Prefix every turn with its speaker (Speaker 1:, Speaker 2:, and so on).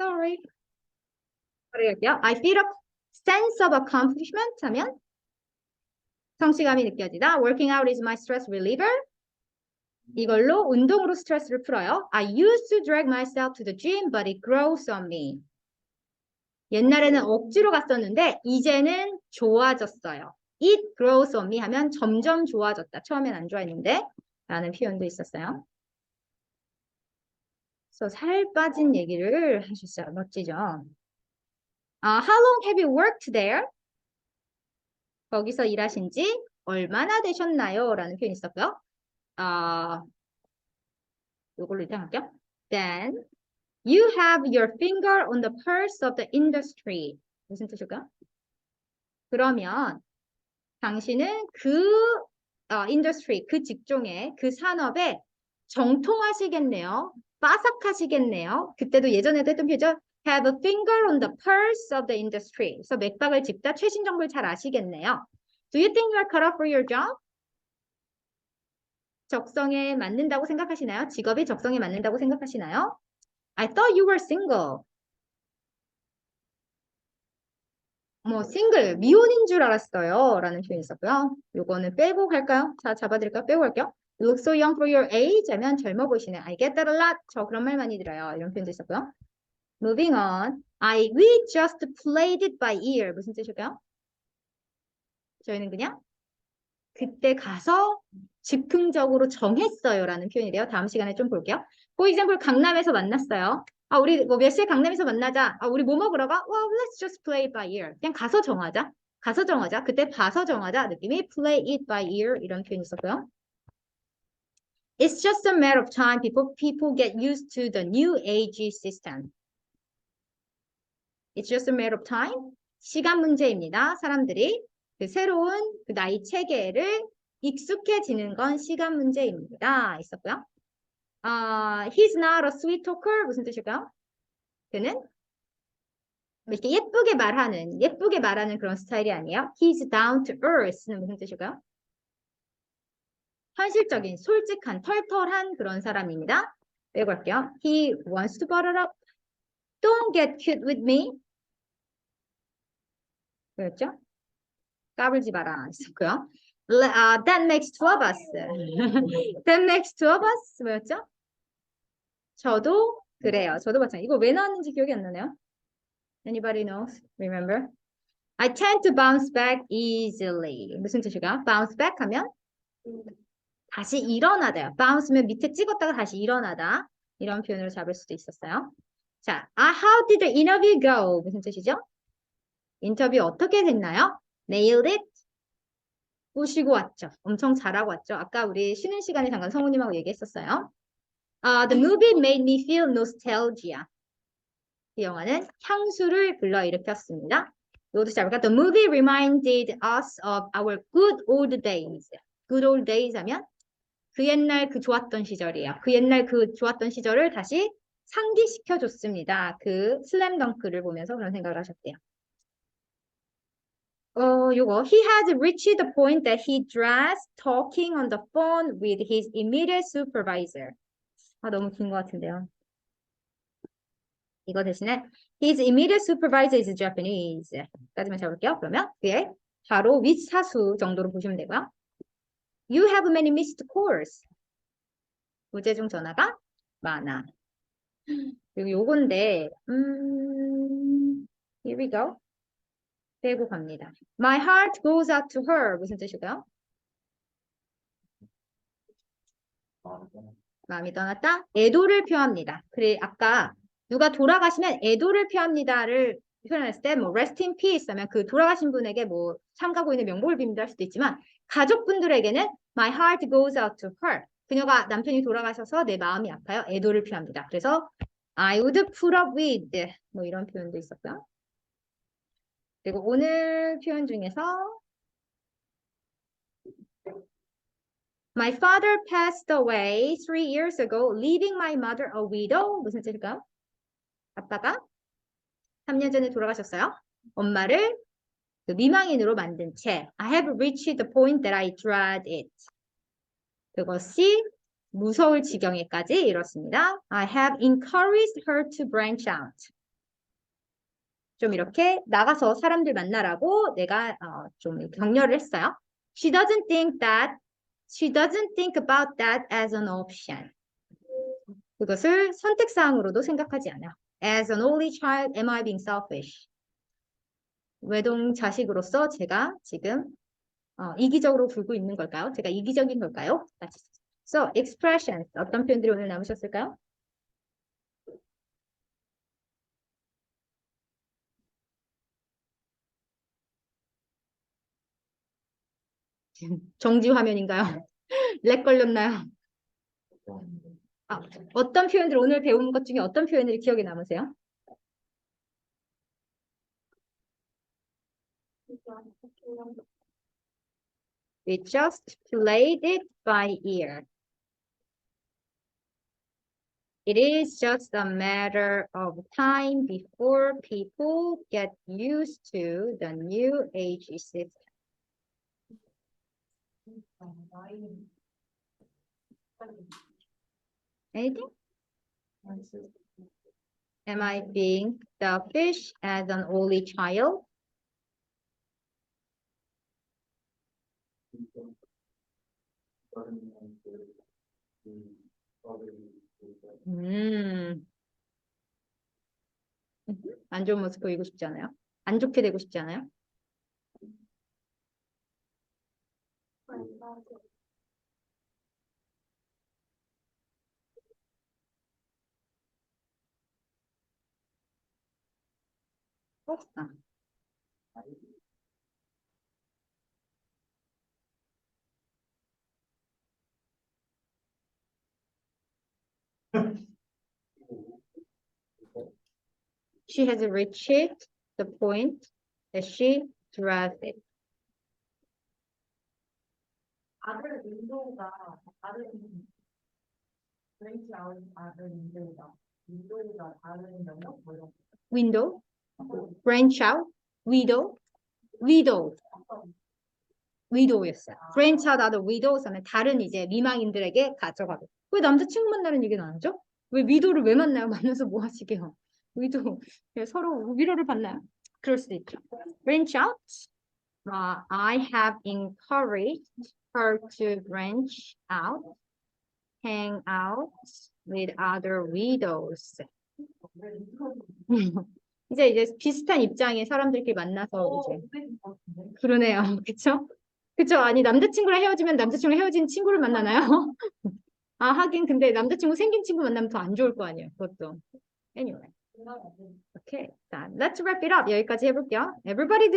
Speaker 1: sorry. 그럴게요. I feel a sense of accomplishment 하면 성취감이 느껴지다. Working out is my stress reliever. 이걸로 운동으로 스트레스를 풀어요. I used to drag myself to the gym, but it grows on me. 옛날에는 억지로 갔었는데 이제는 좋아졌어요. It grows on me 하면 점점 좋아졌다. 처음엔 안 좋아했는데 라는 표현도 있었어요. 그래서 살 빠진 얘기를 하셨어요. 멋지죠? 아, how long have you worked there? 거기서 일하신 지 얼마나 되셨나요? 라는 표현이 있었고요. 아, 이걸로 일단 할게요. Then you have your finger on the pulse of the industry. 무슨 뜻일까요? 그러면 당신은 그 어, industry, 그 직종에, 그 산업에 정통하시겠네요. 빠삭하시겠네요. 그때도 예전에도 했던 표현 have a finger on the pulse of the industry. 그래서 맥박을 짚다 최신 정보를 잘 아시겠네요. Do you think you are cut off for your job? 적성에 맞는다고 생각하시나요? 직업이 적성에 맞는다고 생각하시나요? I thought you were single. 뭐 싱글, 미혼인 줄 알았어요. 라는 표현이 있었고요. 요거는 빼고 갈까요? 자, 잡아드릴까요? 빼고 갈게요. You look so young for your age 하면 젊어 보이시네. I get that a lot. 저 그런 말 많이 들어요. 이런 표현도 있었고요. Moving on. I, we just played it by ear. 무슨 뜻일까요? 저희는 그냥 그때 가서 즉흥적으로 정했어요. 라는 표현이래요. 다음 시간에 좀 볼게요. For example, 강남에서 만났어요. 아, 우리 뭐 몇 시에 강남에서 만나자. 아, 우리 뭐 먹으러 가? Well, let's just play it by ear. 그냥 가서 정하자. 가서 정하자. 그때 봐서 정하자. 느낌이 play it by ear 이런 표현이 있었고요. It's just a matter of time before people get used to the new age system. It's just a matter of time. 시간 문제입니다. 사람들이 그 새로운 그 나이 체계를 익숙해지는 건 시간 문제입니다. 있었고요. 아, he's not a sweet talker 무슨 뜻일까요? 그는 이렇게 예쁘게 말하는 예쁘게 말하는 그런 스타일이 아니에요. He's down to earth는 무슨 뜻일까요? 현실적인, 솔직한, 털털한 그런 사람입니다. 할게요. He wants to butter up. Don't get cute with me. 그렇죠? 까불지 마라 있었고요. Uh, that makes two of us. that makes two of us. 뭐였죠? 저도 그래요. 저도 마찬가지. 이거 왜 나왔는지 기억이 안 나네요. Anybody knows? Remember? I tend to bounce back easily. 무슨 뜻일까? bounce back 하면 다시 일어나다요. bounce면 밑에 찍었다가 다시 일어나다. 이런 표현으로 잡을 수도 있었어요. 자, ah, how did the interview go? 무슨 뜻이죠? 인터뷰 어떻게 됐나요? Nailed it. 보시고 왔죠. 엄청 잘하고 왔죠. 아까 우리 쉬는 시간에 잠깐 성우님하고 얘기했었어요. Uh, the movie made me feel nostalgia. 이 영화는 향수를 불러일으켰습니다. 이것도 잡을까? The movie reminded us of our good old days. good old days 하면 그 옛날 그 좋았던 시절이에요. 그 옛날 그 좋았던 시절을 다시 상기시켜 줬습니다. 그 슬램덩크를 보면서 그런 생각을 하셨대요. 어, 요거 he has reached the point that he dreads talking on the phone with his immediate supervisor. 아, 너무 긴 것 같은데요. 이거 대신에 his immediate supervisor is Japanese. 까지만 잡을게요. 그러면 그의 바로 윗사수 정도로 보시면 되고요. You have many missed calls. 부재중 전화가 많아. 그리고 요건데, 음, here we go. 빼고 갑니다. My heart goes out to her. 무슨 뜻일까요? 마음이 떠났다. 애도를 표합니다. 그래 아까 누가 돌아가시면 애도를 표합니다를 표현했을 때뭐 rest in peace 하면 그 돌아가신 분에게 뭐 참가고 있는 명복을 빕니다 할 수도 있지만 가족분들에게는 my heart goes out to her. 그녀가 남편이 돌아가셔서 내 마음이 아파요. 애도를 표합니다. 그래서 I would put up with 뭐 이런 표현도 있었고요. 그리고 오늘 표현 중에서 My father passed away three years ago, leaving my mother a widow. 무슨 뜻일까요? 아빠가 3년 전에 돌아가셨어요. 엄마를 그 미망인으로 만든 채 I have reached the point that I dread it. 그것이 무서울 지경에까지 이렇습니다. I have encouraged her to branch out. 좀 이렇게 나가서 사람들 만나라고 내가 어, 좀 격려를 했어요. She doesn't think that she doesn't think about that as an option. 그것을 선택 사항으로도 생각하지 않아. As an only child, am I being selfish? 외동 자식으로서 제가 지금 어, 이기적으로 굴고 있는 걸까요? 제가 이기적인 걸까요? So, expressions. 어떤 표현들이 오늘 남으셨을까요? 정지 화면인가요? 렉 걸렸나요? 아, 어떤 표현들 오늘 배운 것 중에 어떤 표현들이 기억에 남으세요? We just played it by ear. It is just a matter of time before people get used to the new age system. Anything? Am I being selfish as an only child? 음. 안 좋은 모습 보이고 싶지 않아요? 안 좋게 되고 싶지 않아요? 아. She has reached the point that she drives it.
Speaker 2: 아들 윈도우가 다른 브레이크 아웃 아들 윈도우가 윈도우가 다른 영역 뭐 이런
Speaker 1: Window, branch out, widow, widow, widow였어요. branch out other widows 하면 다른 이제 미망인들에게 가져가고. 왜 남자친구 만나는 얘기는 안 하죠? 왜 위도를 왜 만나요? 만나서 뭐 하시게요? 위도 서로 위로를 받나요? 그럴 수도 있죠. branch out. Uh, I have encouraged her to branch out, hang out with other widows. 이제 이제 비슷한 입장의 사람들끼리 만나서 이제 그러네요. 그쵸? 그쵸? 아니 남자친구랑 헤어지면 남자친구랑 헤어진 친구를 만나나요? 아 하긴 근데 남자친구 생긴 친구 만나면 더 안 좋을 거 아니에요. 그것도. Anyway. 오케이. 자, let's wrap it up. 여기까지 해볼게요. Everybody